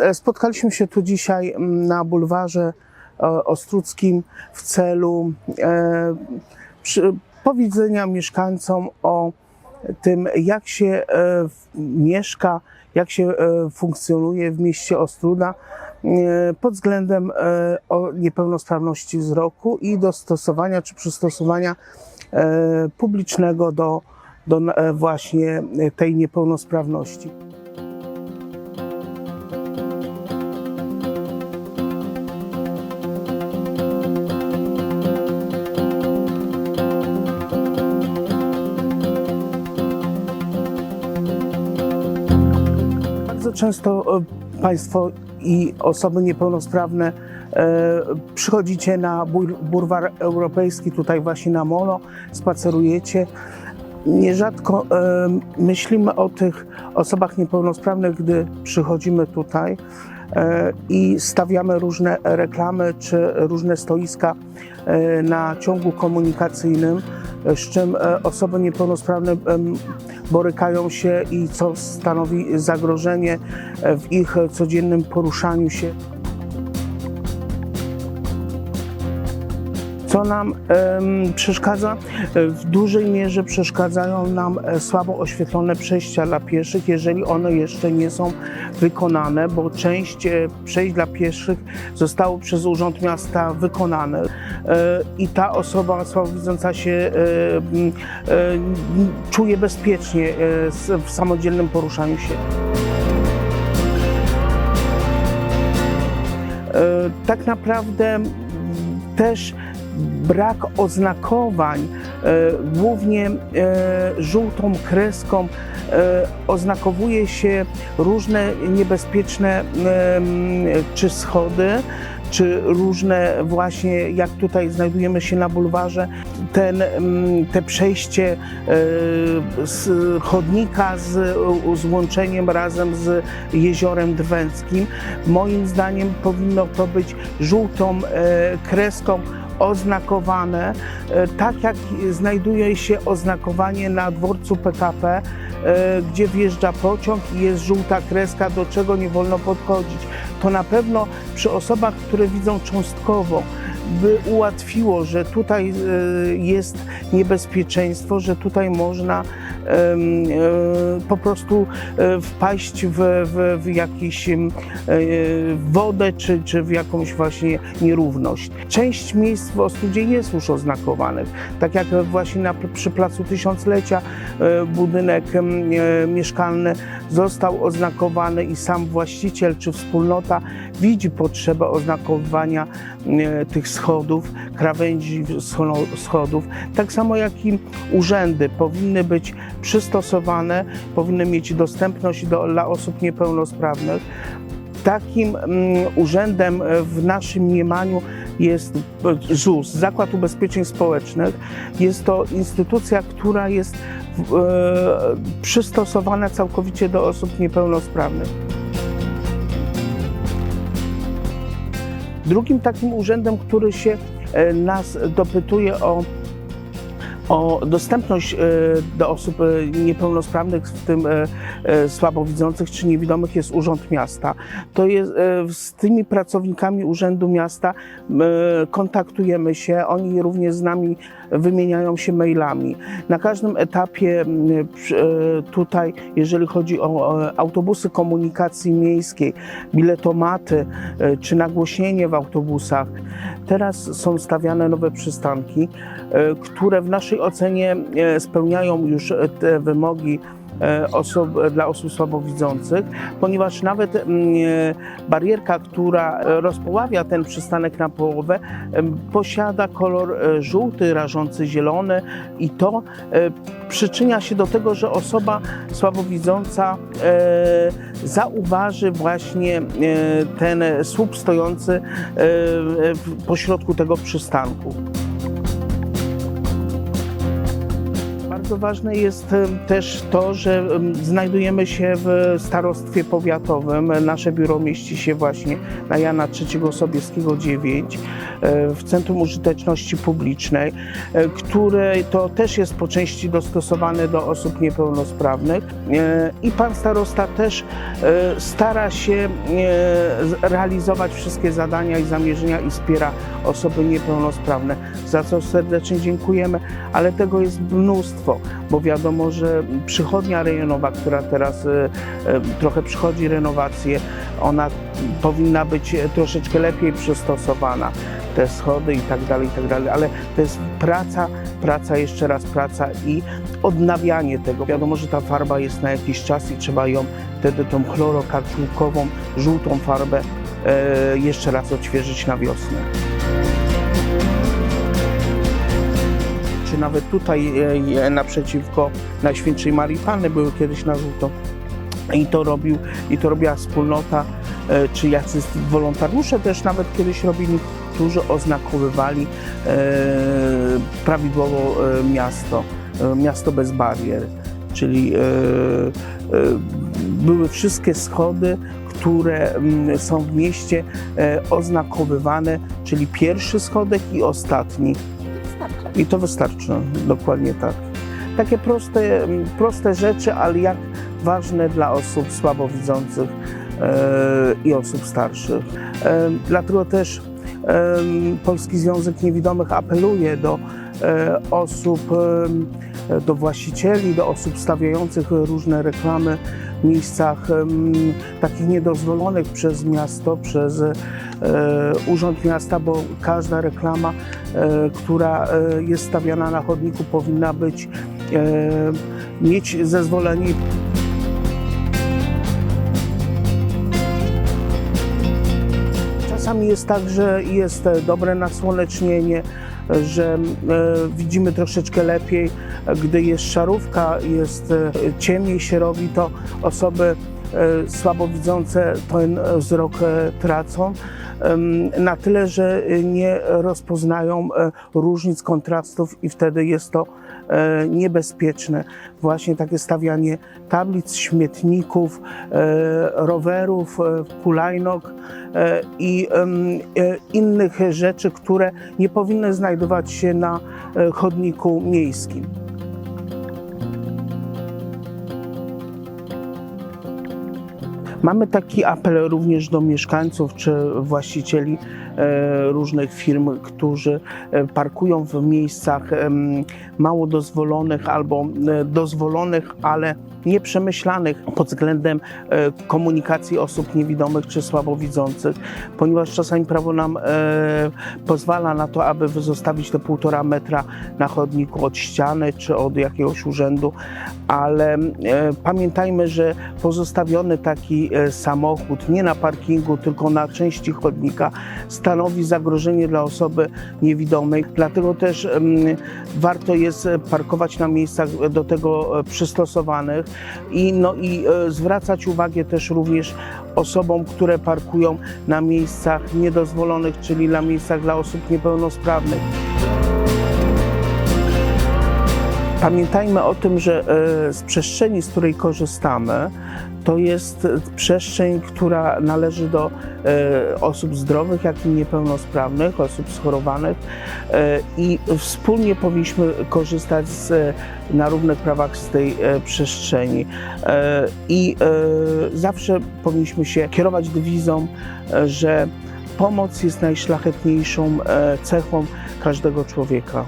E, Spotkaliśmy się tu dzisiaj mm, na bulwarze e, Ostruckim w celu e, powiedzenia mieszkańcom o tym, jak się mieszka, jak się funkcjonuje w mieście Ostruda pod względem niepełnosprawności wzroku i dostosowania czy przystosowania publicznego do, do właśnie tej niepełnosprawności. Bardzo często e, Państwo i osoby niepełnosprawne e, przychodzicie na bul- bulwar europejski, tutaj właśnie na Molo, spacerujecie. Nierzadko e, myślimy o tych osobach niepełnosprawnych, gdy przychodzimy tutaj i stawiamy różne reklamy czy różne stoiska na ciągu komunikacyjnym, z czym e, osoby niepełnosprawne borykają się i co stanowi zagrożenie e, w ich codziennym poruszaniu się. Co nam przeszkadza? E, W dużej mierze przeszkadzają nam e, słabo oświetlone przejścia dla pieszych, jeżeli one jeszcze nie są wykonane, bo część e, przejść dla pieszych zostało przez Urząd Miasta wykonane i ta osoba słabowidząca się czuje bezpiecznie w samodzielnym poruszaniu się. Tak naprawdę też brak oznakowań, e, głównie e, żółtą kreską, e, oznakowuje się różne niebezpieczne czy schody, czy różne właśnie, jak tutaj znajdujemy się na bulwarze, ten, te przejście z chodnika z, z łączeniem razem z jeziorem Drwęckim. Moim zdaniem powinno to być żółtą kreską oznakowane, e, tak jak znajduje się oznakowanie na dworcu PKP, e, gdzie wjeżdża pociąg i jest żółta kreska, do czego nie wolno podchodzić. To na pewno przy osobach, które widzą cząstkowo, by ułatwiło, że tutaj e, jest niebezpieczeństwo, że tutaj można po prostu e, wpaść w, w, w jakąś em, e, wodę czy, czy w jakąś właśnie nierówność. Część miejsc w Ostrudzie jest już oznakowanych, tak jak właśnie na, przy Placu Tysiąclecia e, budynek e, mieszkalny został oznakowany i sam właściciel czy wspólnota widzi potrzebę oznakowania e, tych schodów, krawędzi scho- schodów, tak samo jak i urzędy powinny być przystosowane, powinny mieć dostępność do, dla osób niepełnosprawnych. Takim mm, urzędem e, w naszym mniemaniu jest e, ZUS, Zakład Ubezpieczeń Społecznych. Jest to instytucja, która jest e, przystosowana całkowicie do osób niepełnosprawnych. Drugim takim urzędem, który się nas dopytuje o, o dostępność e, do osób e, niepełnosprawnych, w tym e, e, słabowidzących czy niewidomych, jest Urząd Miasta. To jest e, z tymi pracownikami Urzędu Miasta e, kontaktujemy się, oni również z nami wymieniają się mailami. Na każdym etapie m, przy- e, tutaj, jeżeli chodzi o autobusy komunikacji miejskiej, biletomaty e, czy nagłośnienie w autobusach, teraz są stawiane nowe przystanki, e, które w naszej ocenie spełniają już te wymogi osób, dla osób słabowidzących, ponieważ nawet mm, e, barierka, która e, rozpoławia ten przystanek na połowę, posiada kolor e, żółty, rażący zielony i to e, przyczynia się do tego, że osoba słabowidząca e, zauważy właśnie e, ten słup stojący e, pośrodku tego przystanku. Bardzo ważne jest em, też to, że em, znajdujemy się w starostwie powiatowym. Nasze biuro mieści się właśnie na Jana III Sobieskiego 9 e, w Centrum Użyteczności Publicznej, e, które to też jest po części dostosowane do osób niepełnosprawnych E, i pan starosta też e, stara się e, realizować wszystkie zadania i zamierzenia i wspiera osoby niepełnosprawne, za co serdecznie dziękujemy, ale tego jest mnóstwo, bo wiadomo, że przychodnia rejonowa, która teraz e, e, trochę przychodzi renowację, ona powinna być troszeczkę lepiej przystosowana, te schody i tak dalej, i tak dalej, ale to jest praca, praca, jeszcze raz praca i odnawianie tego. Wiadomo, że ta farba jest na jakiś czas i trzeba ją wtedy tą chlorokarczulkową, żółtą farbę e, jeszcze raz odświeżyć na wiosnę. Nawet tutaj e, e, naprzeciwko Najświętszej Marii Panny były kiedyś na żółto. I to robił, i to robiła wspólnota, e, czy jacyś wolontariusze też nawet kiedyś robili, którzy oznakowywali prawidłowo miasto, miasto bez barier. Czyli były wszystkie schody, które są w mieście oznakowywane, czyli pierwszy schodek i ostatni. I to wystarczy, dokładnie tak. Takie proste, proste rzeczy, ale jak ważne dla osób słabowidzących e, i osób starszych. E, dlatego też e, Polski Związek Niewidomych apeluje do osób, do właścicieli, do osób stawiających różne reklamy w miejscach takich niedozwolonych przez miasto, przez e, Urząd Miasta, bo każda reklama, e, która e, jest stawiana na chodniku, powinna być mieć zezwolenie. Czasami jest tak, że jest dobre nasłonecznienie, że widzimy troszeczkę lepiej. Gdy jest szarówka, jest e, ciemniej się robi, to osoby e, słabowidzące ten wzrok e, tracą. Na tyle, że nie rozpoznają różnic kontrastów i wtedy jest to niebezpieczne. Właśnie takie stawianie tablic, śmietników, rowerów, hulajnóg e, i innych rzeczy, które nie powinny znajdować się na chodniku miejskim. Mamy taki apel również do mieszkańców czy właścicieli e, różnych firm, którzy e, parkują w miejscach mało dozwolonych albo e, dozwolonych, ale nieprzemyślanych pod względem komunikacji osób niewidomych czy słabowidzących, ponieważ czasami prawo nam pozwala na to, aby zostawić te półtora metra na chodniku od ściany czy od jakiegoś urzędu, ale pamiętajmy, że pozostawiony taki samochód nie na parkingu, tylko na części chodnika stanowi zagrożenie dla osoby niewidomej. Dlatego też warto jest parkować na miejscach do tego e, przystosowanych i, no, i e, zwracać uwagę też również osobom, które parkują na miejscach niedozwolonych, czyli na miejscach dla osób niepełnosprawnych. Pamiętajmy o tym, że e, z przestrzeni, z której korzystamy, to jest przestrzeń, która należy do e, osób zdrowych, jak i niepełnosprawnych, osób schorowanych e, i wspólnie powinniśmy korzystać z, na równych prawach z tej e, przestrzeni. E, I e, zawsze powinniśmy się kierować dewizą, e, że pomoc jest najszlachetniejszą e, cechą każdego człowieka.